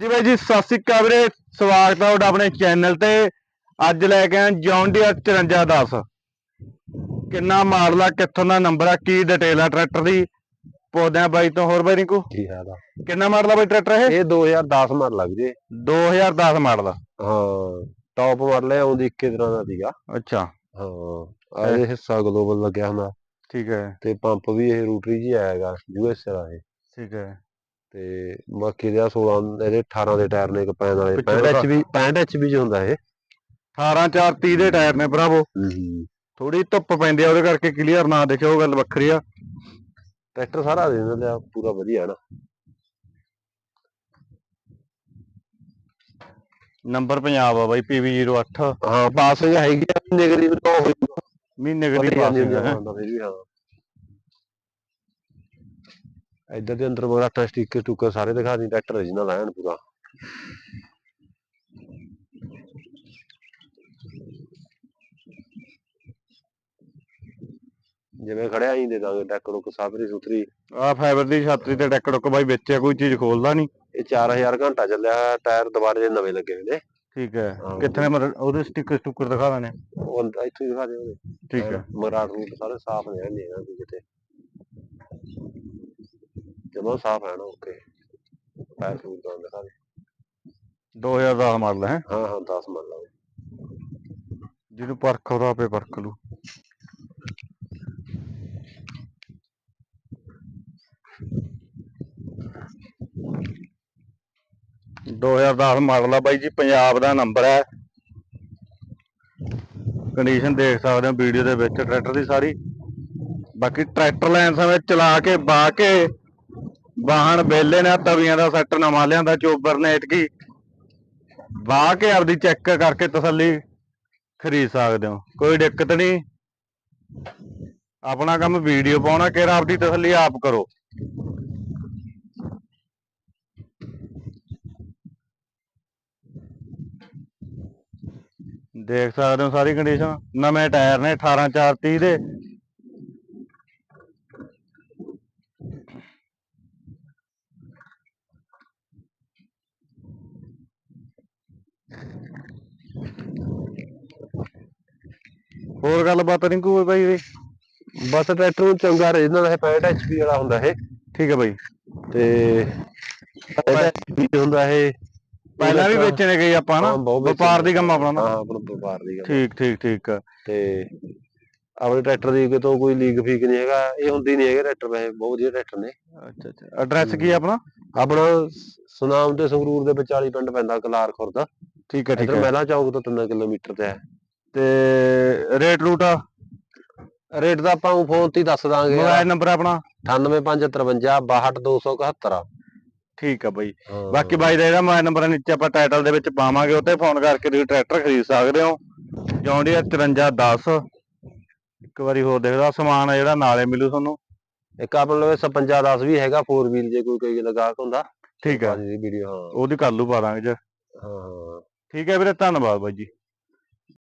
ਜੀ ਬਾਈ ਜੀ ਸਤਿ ਸ੍ਰੀ ਅਕਾਲ ਵੀਰੇ। ਸਵਾਗਤ ਹੈ ਤੁਹਾਡਾ ਆਪਣੇ ਚੈਨਲ ਤੇ। ਅੱਜ ਲੈ ਕੇ ਆਏ ਜੌਨ ਡੀਅਰ 5410 ਕਿੰਨਾ ਮਾਡਲ ਕਿੱਥੋਂ ਦਾ ਨੰਬਰ ਆ ਕੀ ਡਿਟੇਲ ਆ ਟਰੈਕਟਰ ਦੀ? ਪੌਦਿਆਂ ਬਾਈ ਤੋਂ ਹੋਰ ਬਾਈ ਰਿੰਕੂ? ਕੀ ਹਾਲ ਆ? ਕਿੰਨਾ ਮਾਡਲ ਬਾਈ ਟਰੈਕਟਰ ਇਹ? ਇਹ 2010 ਮਾਡਲ ਲੱਗ ਜੇ 2010 ਮਾਡਲ ਆ। ਹਾਂ ਟੌਪ ਮਾਡਲ ਹੈ ਉਹਦੀ ਇੱਕੇ ਤਰ੍ਹਾਂ ਦਾ ਸੀਗਾ। ਅੱਛਾ। ਹਾਂ ਆ ਇਹ ਹਿੱਸਾ ਗਲੋਬਲ ਲੱਗਿਆ ਹੁੰਦਾ। ਠੀਕ ਹੈ। ਤੇ ਪੰਪ ਵੀ ਇਹ ਰੂਟਰੀ ਜੀ ਆਏਗਾ ਯੂਐਸ ਦਾ ਇਹ। ਠੀਕ ਹੈ। ਤੇ ਬਾਕੀ ਦੇ 16 ਇਹਦੇ 18 ਦੇ ਟਾਇਰ ਨੇ ਇੱਕ ਪੈਨ ਵਾਲੇ ਪਿੱਛੇ 65 ਦਿਖਾ। ਐਚਪੀ 65 ਐਚਪੀ ਚ ਹੁੰਦਾ ਇਹ। 18 4 30 ਦੇ ਟਾਇਰ ਨੇ ਭਰਾਵੋ। ਥੋੜੀ ਧੁੱਪ ਪੈਂਦੀ ਆ ਉਹਦੇ ਕਰਕੇ ਕਲੀਅਰ ਨਾ ਦੇਖਿਓ ਉਹ ਗੱਲ ਵੱਖਰੀ ਆ। ਟਰੈਕਟਰ ਸਾਰਾ ਦੇ ਦਿੰਦੇ ਆ ਪੂਰਾ ਵਧੀਆ ਹੈ ਨਾ। ਨੰਬਰ ਪੰਜਾਬ ਆ ਬਾਈ PV08 ਹਾਂ ਪਾਸਿੰਗ ਹੈਗੀ ਆ ਨਿਗਰੀ ਤਾਂ ਹੋਈ ਮਹੀਨੇ ਪਾਸਿੰਗ ਹੈ ਹੁੰਦਾ ਫਿਰ ਵੀ ਹਾਂ। ਇੱਧਰ ਦੇ ਅੰਦਰ ਮਗਰ ਆਟਾ ਸਟicker ਟੁੱਕਰ ਸਾਰੇ ਦਿਖਾ ਦੀ ਟਰੈਕਟਰ origignal ਐਨ ਪੂਰਾ। ਜਿਵੇਂ ਖੜਿਆ ਹੀ ਦੇ ਦਾਂਗੇ ਡੈਕ ਰੁਕ ਸਾਬਰੀ ਸੁਥਰੀ। ਆ ਫਾਈਬਰ ਦੀ ਛਾਤਰੀ ਤੇ ਡੈਕ ਡੁੱਕ ਬਾਈ ਵਿੱਚ ਕੋਈ ਚੀਜ਼ ਖੋਲਦਾ ਨਹੀਂ ਇਹ 4000 ਘੰਟਾ ਚੱਲਿਆ ਟਾਇਰ ਦੁਬਾਰੇ ਦੇ ਨਵੇਂ ਲੱਗੇ ਹੋਏ ਨੇ। ਠੀਕ ਹੈ। ਕਿੱਥੇ ਮਰ ਉਹਦੇ ਸਟicker ਸਟੁੱਕਰ ਦਿਖਾ ਦੇਣੇ। ਉਹ ਇੱਥੋਂ ਦਿਖਾ ਦੇ ਉਹਦੇ ਠੀਕ ਹੈ। ਮਰਾਟ ਰੂਟ ਸਾਰੇ ਸਾਫ਼ ਨੇ ਨਹੀਂ ਕਿਤੇ। ਜਮਾ ਸਾਫ਼ ਹੈ ਨਾ ਓਕੇ ਟਾਇਰ ਰੂਟ ਦਾ ਦਿਖਾ ਦੇ 2010 ਮਾਡਲ ਹੈ। ਹਾਂ ਹਾਂ 10 ਮੰਨ ਲਓ ਜਿਹਨੂੰ ਪਰਖ ਉਹਦਾ ਆਪੇ ਪਰਖ ਲੂ ਦੋ ਹਜ਼ਾਰ ਦਸ ਮਾਡਲ ਆ ਬਾਈ ਜੀ ਪੰਜਾਬ ਦਾ ਨੰਬਰ ਹੈ। ਕੰਡੀਸ਼ਨ ਦੇਖ ਸਕਦੇ ਹੋ ਵੀਡੀਓ ਦੇ ਵਿੱਚ ਟਰੈਕਟਰ ਦੀ ਸਾਰੀ। ਬਾਕੀ ਟਰੈਕਟਰ ਲੈਣ ਸਮੇਂ ਚਲਾ ਕੇ ਬਾ ਕੇ ਵਾਹਣ ਬੇਲੇ ਨੇ, ਤਵੀਆਂ ਦਾ ਸੈੱਟ ਨਵਾਂ ਲਿਆਂਦਾ, ਚੋਬਰ ਨੇ ਇਤਕੀ ਵਾਹ ਕੇ ਆਪਦੀ ਚੈੱਕ ਕਰਕੇ ਤਸੱਲੀ ਖਰੀਦ ਸਕਦੇ ਹੋ, ਕੋਈ ਦਿੱਕਤ ਨਹੀਂ। ਆਪਣਾ ਕੰਮ ਵੀਡੀਓ ਪਾਉਣਾ ਕਿ ਆਪਦੀ ਤਸੱਲੀ ਆਪ ਕਰੋ। ਦੇਖ ਸਕਦੇ ਹੋ ਸਾਰੀ ਕੰਡੀਸ਼ਨ ਨਵੇਂ ਟਾਇਰ ਨੇ 18 4 30 ਦੇ। ਹੋਰ ਗੱਲਬਾਤ ਨਹੀਂ ਕੋਈ ਬਾਈ ਦੀ ਬਸ ਟਰੈਕਟਰ ਨੂੰ ਚੰਗਾ origignal ਹੈ 65 HP ਵਾਲਾ ਹੁੰਦਾ ਇਹ। ਠੀਕ ਹੈ ਬਾਈ। ਤੇ ਇਹਦਾ ਹੁੰਦਾ ਇਹ ਪਹਿਲਾਂ ਵੀ ਵੇਚਣੇ ਗਏ ਆਪਾਂ ਨਾ ਹਾਂ, ਬਹੁਤ ਵੇਚਣੇ ਵਪਾਰ ਦੀ ਕੰਮ ਆਪਣਾ ਨਾ। ਹਾਂ ਆਪਣਾ ਵਪਾਰ ਦੀ ਗੱਲ ਠੀਕ ਠੀਕ ਠੀਕ। ਆ। ਤੇ ਆਪਣੇ ਟਰੈਕਟਰ ਦੀ ਕਿਤੋਂ ਕੋਈ ਲੀਕ ਫੀਕ ਨਹੀਂ ਹੈਗਾ ਇਹ ਹੁੰਦੀ ਨਹੀਂ ਹੈਗੇ ਟਰੈਕਟਰ ਵੈਸੇ ਬਹੁਤ ਵਧੀਆ ਟਰੈਕਟਰ ਨੇ। ਅੱਛਾ ਅੱਛਾ। ਐਡਰੈਸ ਕੀ ਆ ਆਪਣਾ? ਆਪਣਾ ਸੁਨਾਮ ਤੇ ਸੰਗਰੂਰ ਦੇ ਵਿਚਾਲੀ ਪਿੰਡ ਪੈਂਦਾ ਕਲਾਰ ਖੁਰਦ ਠੀਕ ਹੈ ਠੀਕ ਇੱਧਰ ਹੈ। ਮਹਿਲਾ ਚੌਕ ਤੋਂ 3 ਕਿਲੋਮੀਟਰ ਤੇ ਹੈ। ਤੇ ਰੇਟ ਰੂਟ ਰੇਟ ਦਾ ਆਪਾਂ ਫੋਨ ਤੇ ਹੀ ਦੱਸ ਦਾਂਗੇ ਮੋਬਾਈਲ ਨੰਬਰ ਆਪਣਾ? 98553 62271 ਠੀਕ ਆ ਬਾਈ। ਬਾਕੀ ਬਾਈ ਦਾ ਜਿਹੜਾ ਮੋਬਾਈਲ ਨੰਬਰ ਨੀਚੇ ਆਪਾਂ ਟਾਈਟਲ ਦੇ ਵਿੱਚ ਪਾਵਾਂਗੇ ਉੱਤੇ ਫੋਨ ਕਰਕੇ ਤੁਸੀਂ ਟਰੈਕਟਰ ਖਰੀਦ ਸਕਦੇ ਹੋ। ਜੌਂਡੀਆ 5310 ਇੱਕ ਵਾਰੀ ਹੋਰ ਦੇਖਦਾ ਸਮਾਨ ਆ ਜਿਹੜਾ ਨਾਲੇ ਮਿਲੂ ਤੁਹਾਨੂੰ। ਇੱਕ ਆਪਣੇ ਲਵੇ 5510 ਵੀ ਹੈਗਾ 4 ਵੀਲ ਜੇ ਕੋਈ ਕੋਈ ਲਗਾਹਕ ਹੁੰਦਾ। ਠੀਕ ਆ। ਵੀਡੀਓ ਹਾਂ। ਉਹਦੀ ਕਰ ਲੂ ਪਾ ਦਾਂਗੇ ਜੀ। ਹਾਂ। ਠੀਕ ਹੈ ਵੀਰੇ ਧੰਨਵਾਦ ਬਾਈ ਜੀ।